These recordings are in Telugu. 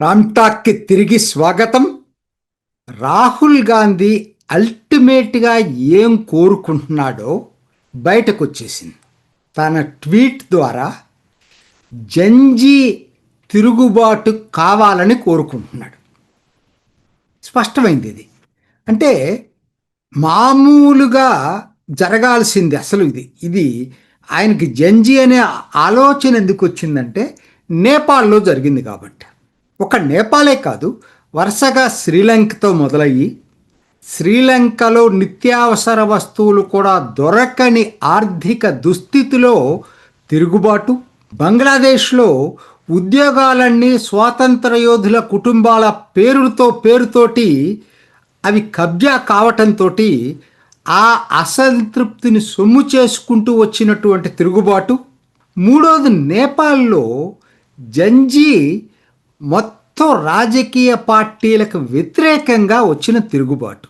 రామ్టాక్కి తిరిగి స్వాగతం. రాహుల్ గాంధీ అల్టిమేట్గా ఏం కోరుకుంటున్నాడో బయటకు వచ్చేసింది తన ట్వీట్ ద్వారా జంజీ తిరుగుబాటు కావాలని కోరుకుంటున్నాడు. స్పష్టమైంది ఇది. అంటే మామూలుగా జరగాల్సింది అసలు ఇది. ఇది ఆయనకి జంజీ అనే ఆలోచన ఎందుకు వచ్చిందంటే నేపాల్లో జరిగింది కాబట్టి. ఒక నేపాలే కాదు వరుసగా శ్రీలంకతో మొదలయ్యి శ్రీలంకలో నిత్యావసర వస్తువులు కూడా దొరకని ఆర్థిక దుస్థితిలో తిరుగుబాటు బంగ్లాదేశ్లో ఉద్యోగాలన్నీ స్వాతంత్ర యోధుల కుటుంబాల పేరుతో పేరుతోటి అవి కబ్జా కావటంతో ఆ అసంతృప్తిని సొమ్ము చేసుకుంటూ వచ్చినటువంటి తిరుగుబాటు. మూడోది నేపాల్లో జంజీ మొత్తం రాజకీయ పార్టీలకు వ్యతిరేకంగా వచ్చిన తిరుగుబాటు.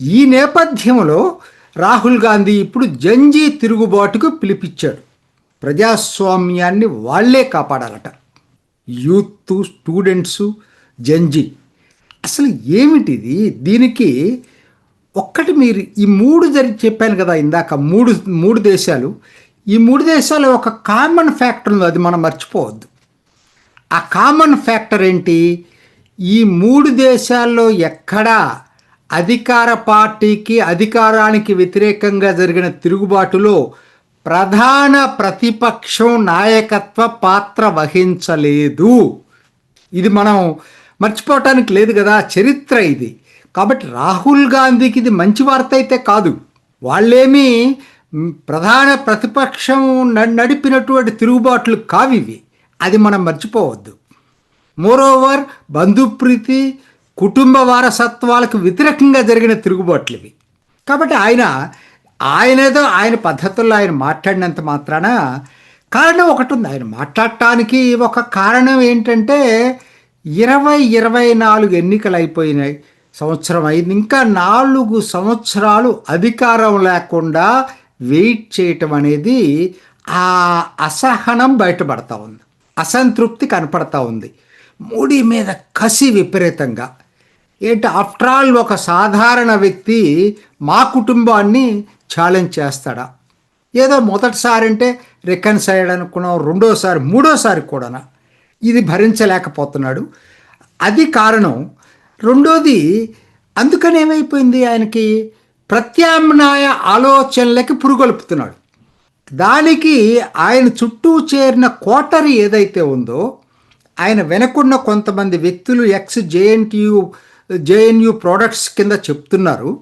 ఈ నేపథ్యంలో రాహుల్ గాంధీ ఇప్పుడు జంజీ తిరుగుబాటుకు పిలిపించాడు ప్రజాస్వామ్యాన్ని వాళ్ళే కాపాడాలట. Youth students జంజీ. అసలు ఏమిటిది? దీనికి ఒక్కటి మీరు ఈ మూడు జరిగి చెప్పాను కదా ఇందాక మూడు మూడు దేశాలు. ఈ మూడు దేశాలు ఒక కామన్ ఫ్యాక్టర్ ఉంది అది మనం మర్చిపోవద్దు. ఆ కామన్ ఫ్యాక్టర్ ఏంటి? ఈ మూడు దేశాల్లో ఎక్కడా అధికార పార్టీకి అధికారానికి వ్యతిరేకంగా జరిగిన తిరుగుబాటులో ప్రధాన ప్రతిపక్షం నాయకత్వ పాత్ర వహించలేదు. ఇది మనం మర్చిపోవటానికి లేదు కదా చరిత్ర ఇది. కాబట్టి రాహుల్ గాంధీకి ఇది మంచి వార్త అయితే కాదు. వాళ్ళేమీ ప్రధాన ప్రతిపక్షం న- నడిపినటువంటి తిరుగుబాట్లు కావివి. అది మనం మర్చిపోవద్దు. మోరోవర్ బంధుప్రీతి కుటుంబ వారసత్వాలకు వ్యతిరేకంగా జరిగిన తిరుగుబాట్లు ఇవి కాబట్టి ఆయన ఆయనేదో ఆయన పద్ధతుల్లో ఆయన మాట్లాడినంత మాత్రాన కారణం ఒకటి ఉంది ఆయన మాట్లాడటానికి ఒక కారణం ఏంటంటే ఇరవై ఇరవై నాలుగు ఎన్నికలు అయిపోయినాయి. సంవత్సరం అయింది. ఇంకా నాలుగు సంవత్సరాలు అధికారం లేకుండా వెయిట్ చేయటం అనేది ఆ అసహనం బయటపడతా ఉంది. అసంతృప్తి కనపడతా ఉంది. మోడీ మీద కసి విపరీతంగా. ఏంటి ఆఫ్టర్ ఆల్ ఒక సాధారణ వ్యక్తి మా కుటుంబాన్ని ఛాలెంజ్ చేస్తాడా? ఏదో మొదటిసారి అంటే రికన్సైడ్ అనుకున్నాం రెండోసారి మూడోసారి కూడానా? ఇది భరించలేకపోతున్నాడు. అది కారణం. రెండోది అందుకని ఏమైపోయింది ఆయనకి? ప్రత్యామ్నాయ ఆలోచనలకి పురుగొలుపుతున్నాడు. దానికి ఆయన చుట్టూ చేరిన కోటరీ ఏదైతే ఉందో ఆయన వెనకున్న కొంతమంది వ్యక్తులు ఎక్స్ జేఎన్టీయు జేఎన్యు ప్రోడక్ట్స్ కింద చెప్తున్నారు.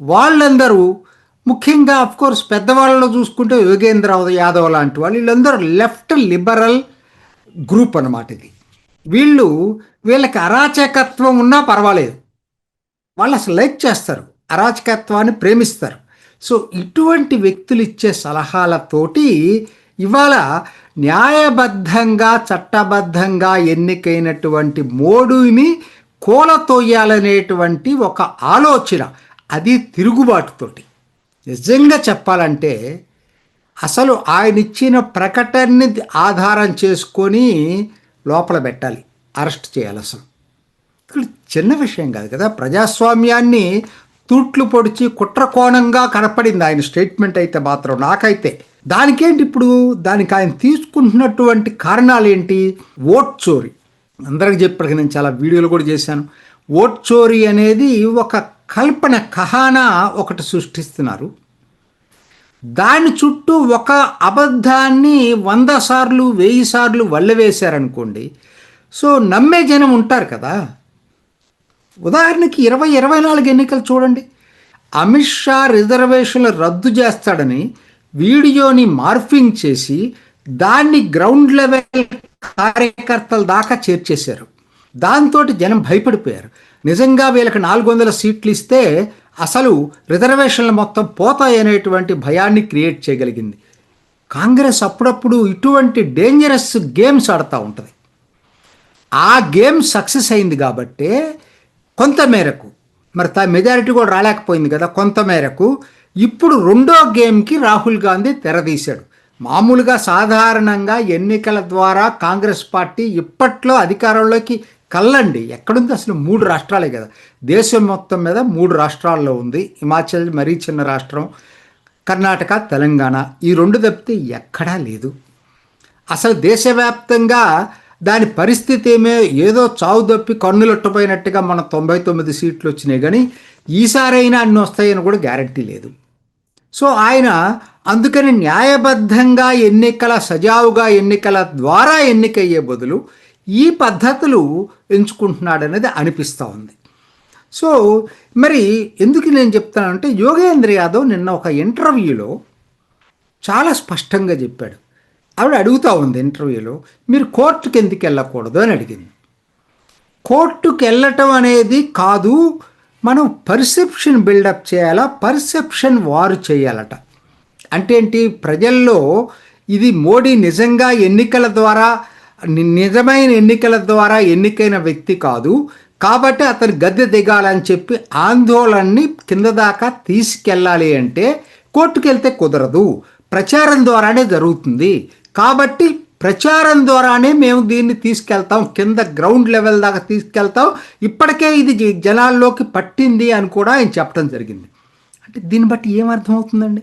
వాళ్ళందరూ ముఖ్యంగా అఫ్కోర్స్ పెద్దవాళ్ళలో చూసుకుంటే యోగేంద్ర యాదవ్ లాంటి వాళ్ళు వీళ్ళందరూ లెఫ్ట్ లిబరల్ గ్రూప్ అన్నమాట ఇది. వీళ్ళు వీళ్ళకి అరాచకత్వం ఉన్నా పర్వాలేదు. వాళ్ళు అసలు లైక్ చేస్తారు. అరాచకత్వాన్ని ప్రేమిస్తారు. సో ఇటువంటి వ్యక్తులు ఇచ్చే సలహాలతోటి ఇవాళ న్యాయబద్ధంగా చట్టబద్ధంగా ఎన్నికైనటువంటి మోడీని కూలతోయాలనేటువంటి ఒక ఆలోచన అది తిరుగుబాటుతోటి. నిజంగా చెప్పాలంటే అసలు ఆయన ఇచ్చిన ప్రకటనని ఆధారం చేసుకొని లోపల పెట్టాలి అరెస్ట్ చేయాలి అసలు. ఇక్కడ చిన్న విషయం కాదు కదా ప్రజాస్వామ్యాన్ని తూట్లు పొడిచి కుట్ర కోణంగా కనపడింది ఆయన స్టేట్మెంట్ అయితే మాత్రం నాకైతే. దానికేంటి ఇప్పుడు? దానికి ఆయన తీసుకుంటున్నటువంటి కారణాలు ఏంటి ఓట్ చోరీ. అందరికి చెప్పాక నేను చాలా వీడియోలు కూడా చేశాను. ఓట్ చోరీ అనేది ఒక కల్పన కహానా ఒకటి సృష్టిస్తున్నారు. దాని చుట్టూ ఒక అబద్ధాన్ని వంద సార్లు వెయ్యి సార్లు వల్లవేశారనుకోండి సో నమ్మే జనం ఉంటారు కదా. ఉదాహరణకి ఇరవై ఇరవై నాలుగు ఎన్నికలు చూడండి. అమిత్ షా రిజర్వేషన్లు రద్దు చేస్తాడని వీడియోని మార్ఫింగ్ చేసి దాన్ని గ్రౌండ్ లెవెల్ కార్యకర్తల దాకా చేర్చేశారు. దాంతో జనం భయపడిపోయారు. నిజంగా వీళ్ళకి నాలుగు వందల సీట్లు ఇస్తే అసలు రిజర్వేషన్లు మొత్తం పోతాయనేటువంటి భయాన్ని క్రియేట్ చేయగలిగింది. కాంగ్రెస్ అప్పుడప్పుడు ఇటువంటి డేంజరస్ గేమ్స్ ఆడుతూ ఉంటుంది. ఆ గేమ్ సక్సెస్ అయింది కాబట్టే కొంత మేరకు మరి తా మెజారిటీ కూడా రాలేకపోయింది కదా కొంత మేరకు ఇప్పుడు రెండో గేమ్కి రాహుల్ గాంధీ తెరదీశాడు. మామూలుగా సాధారణంగా ఎన్నికల ద్వారా కాంగ్రెస్ పార్టీ ఇప్పట్లో అధికారంలోకి కళ్ళండి ఎక్కడుంది అసలు మూడు రాష్ట్రాలే కదా. దేశం మొత్తం మీద మూడు రాష్ట్రాల్లో ఉంది. హిమాచల్ మరీ చిన్న రాష్ట్రం. కర్ణాటక తెలంగాణ. ఈ రెండు తప్పితే ఎక్కడా లేదు. అసలు దేశవ్యాప్తంగా దాని పరిస్థితి ఏమే? ఏదో చావు తప్పి కన్నులొట్టపోయినట్టుగా మన తొంభై తొమ్మిది సీట్లు వచ్చినాయి కానీ ఈసారైనా అన్ని వస్తాయని కూడా గ్యారంటీ లేదు. సో ఆయన అందుకని న్యాయబద్ధంగా ఎన్నికల సజావుగా ఎన్నికల ద్వారా ఎన్నికయ్యే బదులు ఈ పద్ధతులు ఎంచుకుంటున్నాడనేది అనిపిస్తూ ఉంది. సో మరి ఎందుకు నేను చెప్తానంటే యోగేంద్ర యాదవ్ నిన్న ఒక ఇంటర్వ్యూలో చాలా స్పష్టంగా చెప్పాడు. ఆవిడ అడుగుతూ ఉంది ఇంటర్వ్యూలో మీరు కోర్టుకి ఎందుకు వెళ్ళకూడదు అని అడిగింది. కోర్టుకు వెళ్ళటం అనేది కాదు మనం పర్సెప్షన్ బిల్డప్ చేయాలా పర్సెప్షన్ వారు చేయాలట. అంటే ఏంటి? ప్రజల్లో ఇది మోడీ నిజంగా ఎన్నికల ద్వారా నిజమైన ఎన్నికల ద్వారా ఎన్నికైన వ్యక్తి కాదు. కాబట్టి అతను గద్దె దిగాలని చెప్పి ఆందోళనని కింద దాకా తీసుకెళ్ళాలి అంటే కోర్టుకు వెళ్తే కుదరదు. ప్రచారం ద్వారానే జరుగుతుంది. కాబట్టి ప్రచారం ద్వారానే మేము దీన్ని తీసుకెళ్తాం. కింద గ్రౌండ్ లెవెల్ దాకా తీసుకెళ్తాం. ఇప్పటికే ఇది జ- జనాల్లోకి పట్టింది అని కూడా ఆయన చెప్పడం జరిగింది. అంటే దీన్ని బట్టి ఏమర్థమవుతుందండి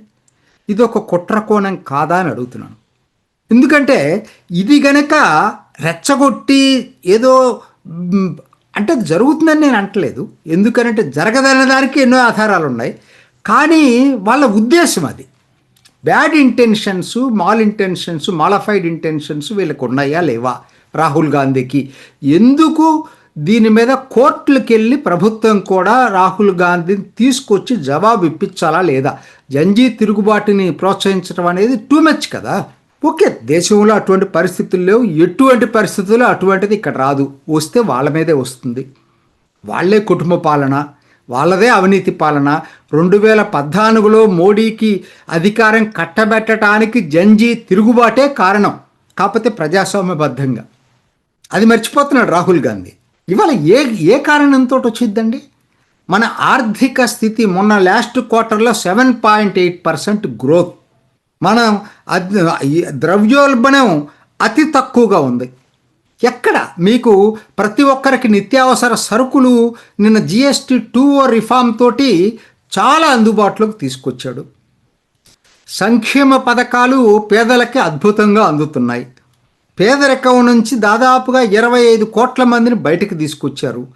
ఇది ఒక కుట్ర కోణం కాదా అని అడుగుతున్నాను. ఎందుకంటే ఇది గనక రెచ్చగొట్టి ఏదో అంటే జరుగుతుందని నేను అంటలేదు. ఎందుకనంటే జరగదనే దానికి ఎన్నో ఆధారాలు ఉన్నాయి కానీ వాళ్ళ ఉద్దేశం అది. Bad intentions mal intentions malafide intentions వీళ్ళకు ఉన్నాయా లేవా? రాహుల్ గాంధీకి. ఎందుకు? దీని మీద కోర్టులకు వెళ్ళి ప్రభుత్వం కూడా రాహుల్ గాంధీని తీసుకొచ్చి జవాబు ఇప్పించాలా లేదా? జంజీ తిరుగుబాటుని ప్రోత్సహించడం అనేది టూ మచ్ కదా. ఓకే దేశంలో అటువంటి పరిస్థితులు లేవు. ఎటువంటి పరిస్థితుల్లో అటువంటిది ఇక్కడ రాదు. వస్తే వాళ్ళ మీదే వస్తుంది. వాళ్ళే కుటుంబ పాలన. వాళ్ళదే అవినీతి పాలన. రెండు వేల పద్నాలుగులో మోడీకి అధికారం కట్టబెట్టడానికి జంజీ తిరుగుబాటే కారణం. కాకపోతే ప్రజాస్వామ్యబద్ధంగా. అది మర్చిపోతున్నాడు రాహుల్ గాంధీ. ఇవాళ ఏ ఏ కారణంతో వచ్చిందండి? మన ఆర్థిక స్థితి మొన్న లాస్ట్ క్వార్టర్లో seven point eight percent growth. మనం ద్రవ్యోల్బణం అతి తక్కువగా ఉంది. ఎక్కడ మీకు ప్రతి ఒక్కరికి నిత్యావసర సరుకులు నిన్న జిఎస్టీ టూ రిఫార్మ్ తోటి చాలా అందుబాటులోకి తీసుకొచ్చాడు. సంక్షేమ పథకాలు పేదలకి అద్భుతంగా అందుతున్నాయి. పేదరికం నుంచి దాదాపుగా ఇరవై ఐదు కోట్ల మందిని బయటకు తీసుకొచ్చారు.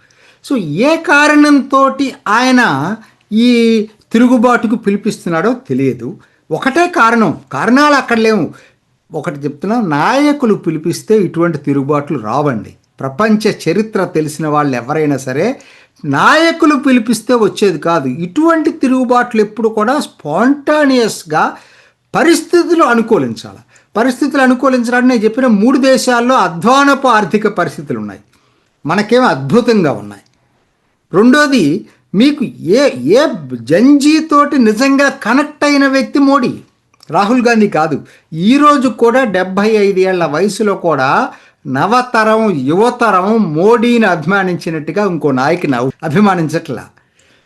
సో ఏ కారణంతో ఆయన ఈ తిరుగుబాటుకు పిలిపిస్తున్నాడో తెలియదు. ఒకటే కారణం కారణాలు అక్కడ లేవు. ఒకటి చెప్తున్నా నాయకులు పిలిపిస్తే ఇటువంటి తిరుగుబాట్లు రావండి. ప్రపంచ చరిత్ర తెలిసిన వాళ్ళు ఎవరైనా సరే నాయకులు పిలిపిస్తే వచ్చేది కాదు. ఇటువంటి తిరుగుబాట్లు ఎప్పుడు కూడా స్పాంటానియస్గా పరిస్థితులు అనుకూలించాలి. పరిస్థితులు అనుకూలించడానికి నేను చెప్పిన మూడు దేశాల్లో అధ్వానపు ఆర్థిక పరిస్థితులు ఉన్నాయి. మనకేమో అద్భుతంగా ఉన్నాయి. రెండోది మీకు ఏ ఏ జంజీతోటి నిజంగా కనెక్ట్ అయిన వ్యక్తి మోడీ? రాహుల్ గాంధీ కాదు. ఈరోజు కూడా డెబ్భై ఐదేళ్ళ వయసులో కూడా నవతరం యువతరం మోడీని అభిమానించినట్టుగా ఇంకో నాయకుని అభిమానించట్లా.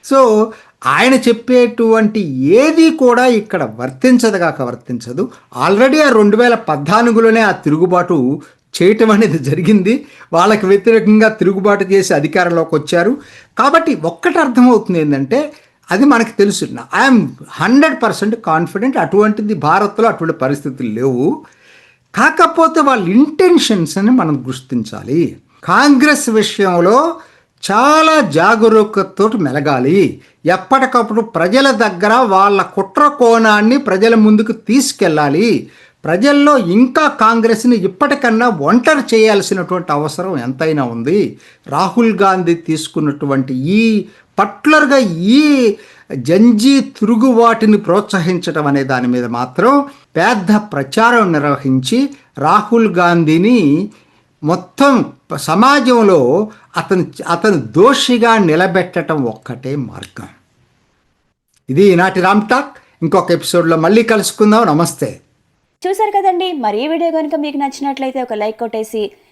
సో ఆయన చెప్పేటువంటి ఏది కూడా ఇక్కడ వర్తించదు కాక వర్తించదు. ఆల్రెడీ ఆ రెండు వేల పద్నాలుగులోనే ఆ తిరుగుబాటు చేయటం అనేది జరిగింది. వాళ్ళకి వ్యతిరేకంగా తిరుగుబాటు చేసి అధికారంలోకి వచ్చారు. కాబట్టి ఒక్కటి అర్థమవుతుంది ఏంటంటే అది మనకు తెలుసు. ఐఎమ్ హండ్రెడ్ పర్సెంట్ కాన్ఫిడెంట్ అటువంటిది భారత్లో అటువంటి పరిస్థితులు లేవు. కాకపోతే వాళ్ళ ఇంటెన్షన్స్ అని మనం గుర్తించాలి. కాంగ్రెస్ విషయంలో చాలా జాగరూకతతో మెలగాలి. ఎప్పటికప్పుడు ప్రజల దగ్గర వాళ్ళ కుట్ర కోణాన్ని ప్రజల ముందుకు తీసుకెళ్ళాలి. ప్రజల్లో ఇంకా కాంగ్రెస్ని ఇప్పటికన్నా ఒంటరి చేయాల్సినటువంటి అవసరం ఎంతైనా ఉంది. రాహుల్ గాంధీ తీసుకున్నటువంటి ఈ పర్టికులర్గా ఈ జంజీ తిరుగుబాటుని ప్రోత్సహించడం అనే దాని మీద మాత్రం పెద్ద ప్రచారం నిర్వహించి రాహుల్ గాంధీని మొత్తం సమాజంలో అతను అతను దోషిగా నిలబెట్టడం ఒక్కటే మార్గం. ఇది ఈనాటి రామ్ టాక్. ఇంకొక ఎపిసోడ్లో మళ్ళీ కలుసుకుందాం. నమస్తే. చూసారు కదండి. మరి ఈ వీడియో కనుక మీకు నచ్చినట్లయితే ఒక లైక్ కొట్టేసి